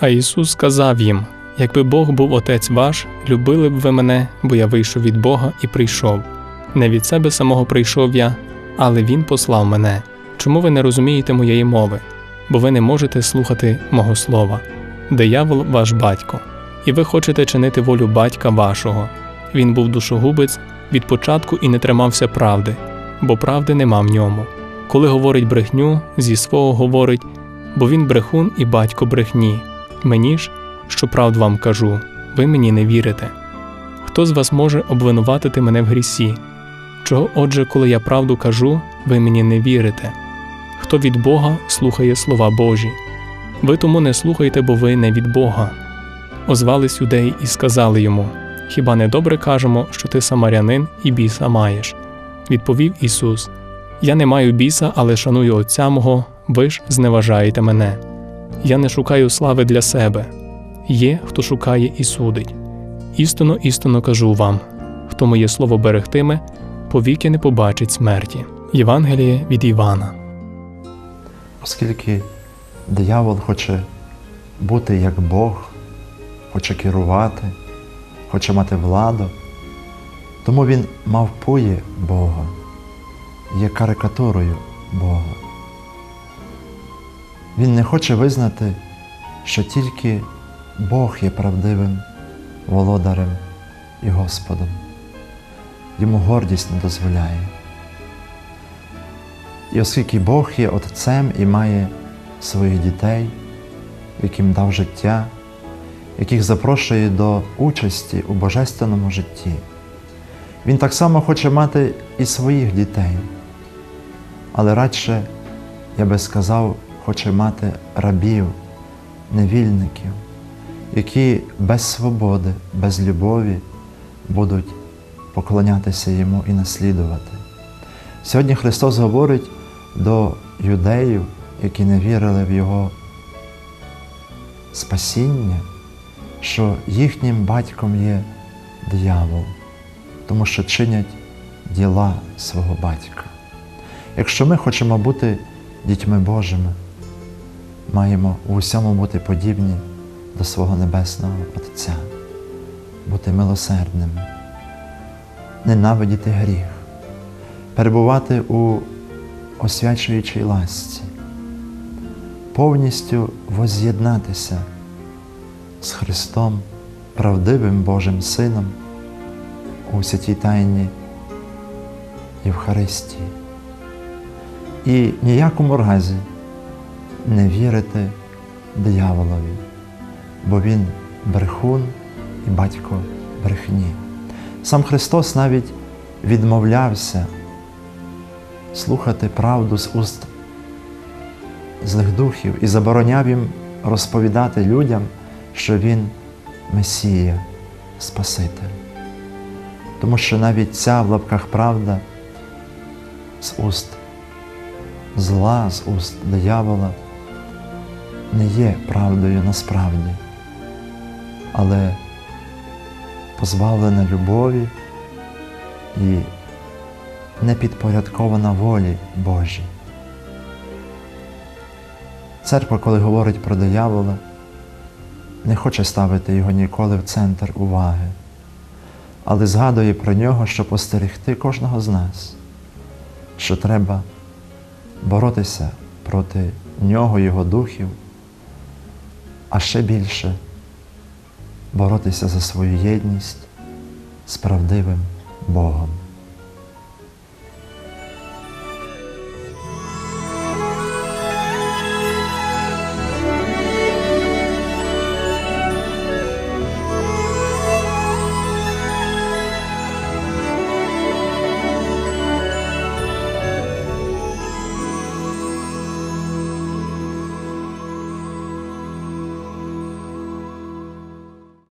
А Ісус сказав їм: Якби Бог був Отець ваш, любили б ви мене, бо я вийшов від Бога і прийшов. Не від себе самого прийшов я, але Він послав мене. Чому ви не розумієте моєї мови? Бо ви не можете слухати мого слова. Диявол ваш батько, і ви хочете чинити волю батька вашого. Він був душогубець від початку і не тримався правди, бо правди нема в ньому. Коли говорить брехню, зі свого говорить, бо він брехун і батько брехні. Мені ж, що правду вам кажу, ви мені не вірите. Хто з вас може обвинуватити мене в грісі? Чого, отже, коли я правду кажу, ви мені не вірите? Хто від Бога слухає слова Божі? Ви тому не слухайте, бо ви не від Бога. Озвались юдеї і сказали йому: Хіба не добре кажемо, що ти самарянин і біса маєш? Відповів Ісус: Я не маю біса, але шаную Отця мого, ви ж зневажаєте мене. Я не шукаю слави для себе. Є, хто шукає і судить. Істинно, істинно кажу вам: хто моє слово берегтиме, повіки не побачить смерті. Євангеліє від Івана. Оскільки диявол хоче бути як Бог, хоче керувати, хоче мати владу, тому він мавпує Бога, є карикатурою Бога. Він не хоче визнати, що тільки Бог є правдивим володарем і Господом. Йому гордість не дозволяє. І оскільки Бог є Отцем і має своїх дітей, яким дав життя, яких запрошує до участі у божественному житті, Він так само хоче мати і своїх дітей, але радше, я би сказав, хоче мати рабів, невільників, які без свободи, без любові будуть поклонятися Йому і наслідувати. Сьогодні Христос говорить до юдеїв, які не вірили в Його спасіння, що їхнім батьком є диявол, тому що чинять діла свого батька. Якщо ми хочемо бути дітьми Божими, маємо у усьому бути подібні до свого Небесного Отця, бути милосердними, ненавидіти гріх, перебувати у освячуючій ласці, повністю воз'єднатися з Христом, правдивим Божим Сином у святій тайні Євхаристії. І ніякому разі не вірити дияволові, бо він брехун і батько брехні. Сам Христос навіть відмовлявся слухати правду з уст злих духів і забороняв їм розповідати людям, що Він Месія, Спаситель. Тому що навіть ця в лапках правда з уст зла, з уст диявола не є правдою насправді, але позбавлена любові і не підпорядкована волі Божій. Церква, коли говорить про диявола, не хоче ставити його ніколи в центр уваги, але згадує про нього, щоб остерегти кожного з нас, що треба боротися проти нього, його духів, а ще більше боротися за свою єдність з правдивим Богом.